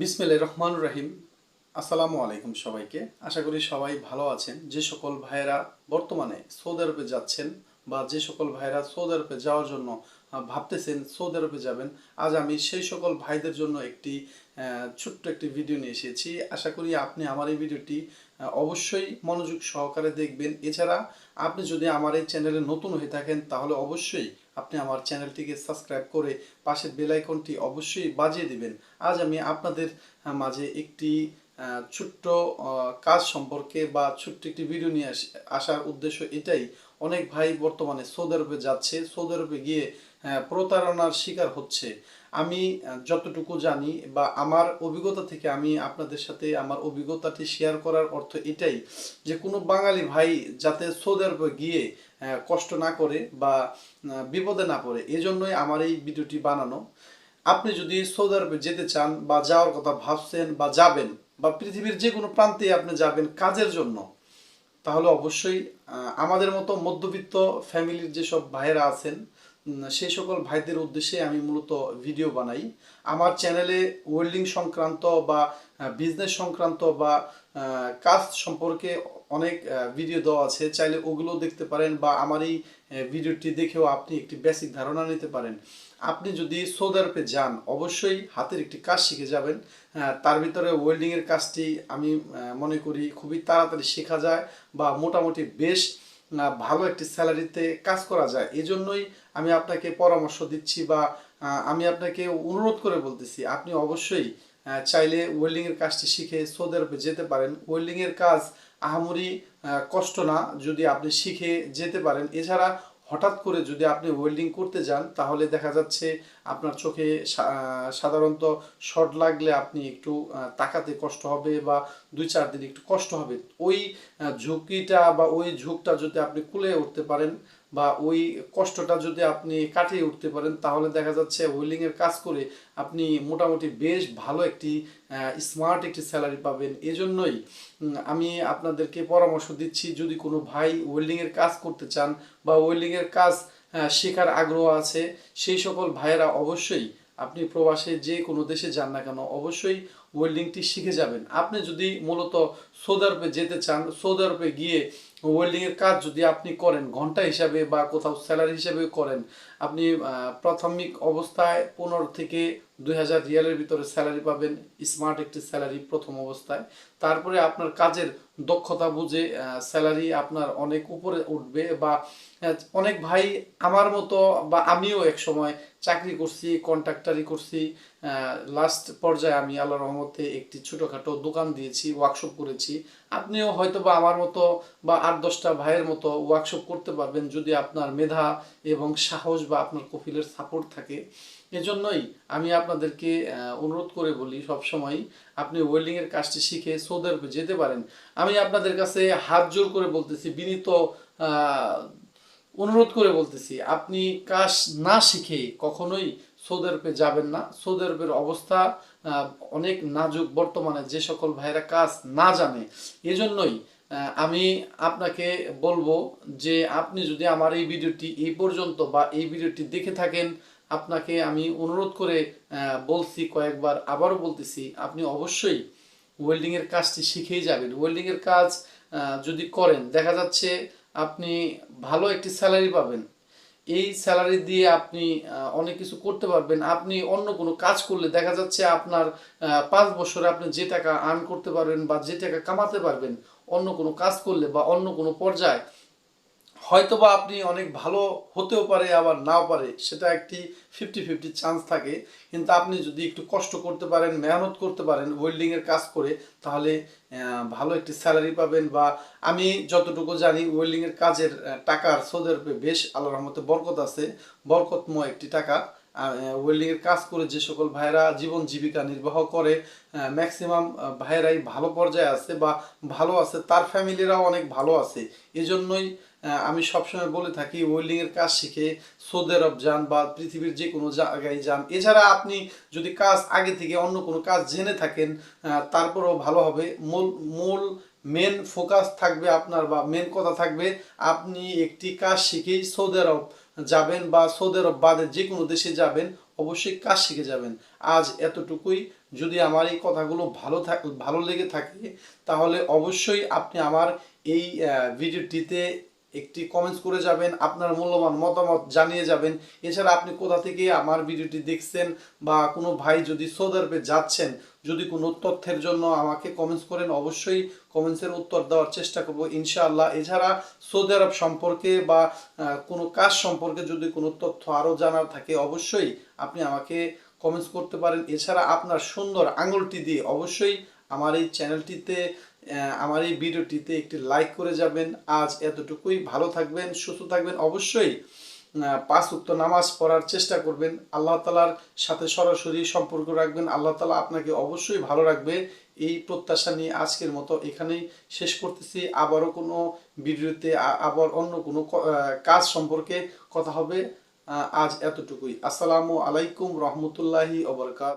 বিসমিল্লাহ রহমান রহিম। আসসালামু আলাইকুম সবাইকে। আশা করি সবাই ভালো আছেন। যে সকল ভাইয়েরা বর্তমানে সৌদি আরবে যাচ্ছেন বা যে সকল ভাইয়েরা সৌদি আরবে যাওয়ার জন্য ভাবতেছেন সৌদি আরবে যাবেন, আজ আমি সেই সকল ভাইদের জন্য একটি ছোট্ট একটি ভিডিও নিয়ে এসেছি। আশা করি আপনি আমার এই ভিডিওটি অবশ্যই মনোযোগ সহকারে দেখবেন। এছাড়া আপনি যদি আমার এই চ্যানেলে নতুন হয়ে থাকেন, তাহলে অবশ্যই আপনি আমার চ্যানেলটিকে সাবস্ক্রাইব করে পাশের বেল আইকনটি অবশ্যই বাজিয়ে দিবেন। আজ আমি আপনাদের মাঝে একটি ছোট্ট কাজ সম্পর্কে বা ছোট্ট একটি ভিডিও নিয়ে আস- আসার উদ্দেশ্য এটাই। অনেক ভাই বর্তমানে সৌদি আরবে যাচ্ছে, সৌদি আরবে গিয়ে প্রতারণার শিকার হচ্ছে। আমি যতটুকু জানি বা আমার অভিজ্ঞতা থেকে আমি আপনাদের সাথে আমার অভিজ্ঞতাটি শেয়ার করার অর্থ এটাই যে কোনো বাঙালি ভাই যাতে সৌদি আরবে গিয়ে কষ্ট না করে বা বিপদে না পড়ে, এজন্যই আমার এই ভিডিওটি বানানো। আপনি যদি সৌদি আরবে যেতে চান বা যাওয়ার কথা ভাবছেন বা যাবেন বা পৃথিবীর যে কোনো প্রান্তে আপনি যাবেন কাজের জন্য, তাহলে অবশ্যই আমাদের মতো মধ্যবিত্ত ফ্যামিলির যেসব ভাইয়েরা আছেন সেই সকল ভাইদের উদ্দেশ্যে আমি মূলত ভিডিও বানাই। আমার চ্যানেলে ওয়েল্ডিং সংক্রান্ত বা বিজনেস সংক্রান্ত বা কাজ সম্পর্কে অনেক ভিডিও দেওয়া আছে। চাইলে ওগুলো দেখতে পারেন বা আমার এই ভিডিওটি দেখেও আপনি একটি বেসিক ধারণা নিতে পারেন। আপনি যদি সৌদি আরবে যান, অবশ্যই হাতের একটি কাজ শিখে যাবেন। তার ভিতরে ওয়েল্ডিংয়ের কাজটি আমি মনে করি খুবই তাড়াতাড়ি শেখা যায় বা মোটামুটি বেশ ভালো একটি স্যালারিতে কাজ করা যায়। এজন্যই আমি আপনাকে পরামর্শ দিচ্ছি বা আমি আপনাকে অনুরোধ করে বলতেছি, আপনি অবশ্যই চাইলে ওয়েল্ডিংয়ের কাজটি শিখে সৌদি যেতে পারেন। ওয়েল্ডিংয়ের কাজ আহামরি কষ্ট না, যদি আপনি শিখে যেতে পারেন। এছাড়া হঠাৎ করে যদি আপনি ওয়েল্ডিং করতে যান, তাহলে দেখা যাচ্ছে আপনার চোখে সাধারণত শর্ট লাগলে আপনি একটু তাকাতে কষ্ট হবে বা দুই চার দিন একটু কষ্ট হবে। ওই ঝুঁকিটা বা ওই ঝুঁকটা যদি আপনি কুলে উঠতে পারেন বা ওই কষ্টটা যদি আপনি কাটিয়ে উঠতে পারেন, তাহলে দেখা যাচ্ছে এর কাজ করে আপনি মোটামুটি বেশ ভালো একটি স্মার্ট একটি স্যালারি পাবেন। এজন্যই আমি আপনাদেরকে পরামর্শ দিচ্ছি, যদি কোনো ভাই ওয়েল্ডিং এর কাজ করতে চান বা ওয়েল্ডিং এর কাজ শেখার আগ্রহ আছে, সেই সকল ভাইয়েরা অবশ্যই আপনি প্রবাসে যে কোনো দেশে যান না কেন, অবশ্যই ওয়েল্ডিংটি শিখে যাবেন। আপনি যদি মূলত সৌদি আরবে যেতে চান, সৌদি আরবে গিয়ে ওয়েল্ডিং এর কাজ যদি আপনি করেন, ঘণ্টা হিসাবে বা কোথাও স্যালারি হিসাবে করেন, আপনি প্রাথমিক অবস্থায় পনেরো থেকে দুই হাজার রিয়ালের ভিতরে স্যালারি পাবেন স্মার্ট একটি স্যালারি প্রথম অবস্থায়। তারপরে আপনার কাজের দক্ষতা বুঝে স্যালারি আপনার অনেক উপরে উঠবে বা অনেক ভাই আমার মতো বা আমিও এক সময় চাকরি করছি কন্ট্রাক্টারি করছি লাস্ট পর্যায়ে আমি আল্লাহ রহমতে একটি ছোটোখাটো দোকান দিয়েছি ওয়ার্কশপ করেছি। আপনিও হয়তো বা আমার মতো বা আট দশটা ভাইয়ের মতো ওয়ার্কশপ করতে পারবেন যদি আপনার মেধা এবং সাহস বা আপনার কফিলের সাপোর্ট থাকে। এজন্যই আমি আপনাদেরকে অনুরোধ করে বলি সবসময় আপনি ওয়েল্ডিংয়ের কাজটি শিখে সৌদি আরবে যেতে পারেন। আমি আপনাদের কাছে হাত জোর করে বলতেছি, বিনীত অনুরোধ করে বলতেছি, আপনি কাজ না শিখে কখনোই সৌদি আরবে যাবেন না। সৌদি আরবের অবস্থা অনেক নাজুক বর্তমানে যে সকল ভাইরা কাজ না জানে। এজন্যই আমি আপনাকে বলব যে আপনি যদি আমার এই ভিডিওটি এই পর্যন্ত বা এই ভিডিওটি দেখে থাকেন, আপনাকে আমি অনুরোধ করে বলছি, কয়েকবার আবারও বলতেছি, আপনি অবশ্যই ওয়েল্ডিংয়ের কাজটি শিখেই যাবেন। ওয়েল্ডিংয়ের কাজ যদি করেন, দেখা যাচ্ছে আপনি ভালো একটি স্যালারি পাবেন। এই স্যালারি দিয়ে আপনি অনেক কিছু করতে পারবেন। আপনি অন্য কোনো কাজ করলে দেখা যাচ্ছে আপনার পাঁচ বছরে আপনি যে টাকা আর্ন করতে পারবেন বা যে টাকা কামাতে পারবেন, অন্য কোনো কাজ করলে বা অন্য কোনো পর্যায়ে হয়তোবা আপনি অনেক ভালো হতেও পারে, আবার নাও পারে, সেটা একটি ফিফটি ফিফটি চান্স থাকে। কিন্তু আপনি যদি একটু কষ্ট করতে পারেন, মেহনত করতে পারেন ওয়েল্ডিংয়ের কাজ করে, তাহলে ভালো একটি স্যালারি পাবেন বা আমি যতটুকু জানি ওয়েল্ডিংয়ের কাজের টাকার সৌদি আরবে বেশ আল্লাহর রহমতে বরকত আছে। বরকতময় একটি টাকা। ওয়েল্ডিং এর কাজ করে যে সকল ভাইয়েরা জীবন জীবিকা নির্বাহ করে ম্যাক্সিমাম ভাইয়েরাই ভালো পর্যায়ে আছে বা ভালো আছে, তার ফ্যামিলিরাও অনেক ভালো আছে। এজন্যই আমি সবসময় বলে থাকি, ওয়েল্ডিংয়ের কাজ শিখে সৌদি আরব যান বা পৃথিবীর যে কোনো জায়গায় যান। এছাড়া আপনি যদি কাজ আগে থেকে অন্য কোনো কাজ জেনে থাকেন তারপরেও ভালো হবে। মূল মূল মেন ফোকাস থাকবে আপনার বা মেন কথা থাকবে, আপনি একটি কাজ শিখেই সৌদি আরব যাবেন বা সৌদি আরব বাদে যে কোনো দেশে যাবেন, অবশ্যই কাজ শিখে যাবেন। আজ এতটুকুই। যদি আমার এই কথাগুলো ভালো থাক ভালো লেগে থাকে, তাহলে অবশ্যই আপনি আমার এই ভিডিওটিতে একটি কমেন্টস করে যাবেন, আপনার মূল্যবান মতামত জানিয়ে যাবেন। এছাড়া আপনি কোথা থেকে আমার ভিডিওটি দেখছেন বা কোনো ভাই যদি সৌদি যাচ্ছেন, যদি কোনো তথ্যের জন্য আমাকে কমেন্টস করেন, অবশ্যই কমেন্টসের উত্তর দেওয়ার চেষ্টা করব ইনশাআল্লাহ। এছাড়া সৌদি আরব সম্পর্কে বা কোনো কাজ সম্পর্কে যদি কোনো তথ্য আরও জানার থাকে, অবশ্যই আপনি আমাকে কমেন্টস করতে পারেন। এছাড়া আপনার সুন্দর আঙুলটি দিয়ে অবশ্যই আমার এই চ্যানেলটিতে আমার এই ভিডিওটিতে একটি লাইক করে যাবেন। আজ এতটুকুই। ভালো থাকবেন, সুস্থ থাকবেন। অবশ্যই পাঁচ উক্ত নামাজ পড়ার চেষ্টা করবেন। আল্লাহ তালার সাথে সরাসরি সম্পর্ক রাখবেন। আল্লাহ তালা আপনাকে অবশ্যই ভালো রাখবে। এই প্রত্যাশা নিয়ে আজকের মতো এখানেই শেষ করতেছি। আবারও কোনো ভিডিওতে আবার অন্য কোনো কাজ সম্পর্কে কথা হবে। আজ এতটুকুই। আসসালামু আলাইকুম রহমতুল্লাহি ওবরকাত।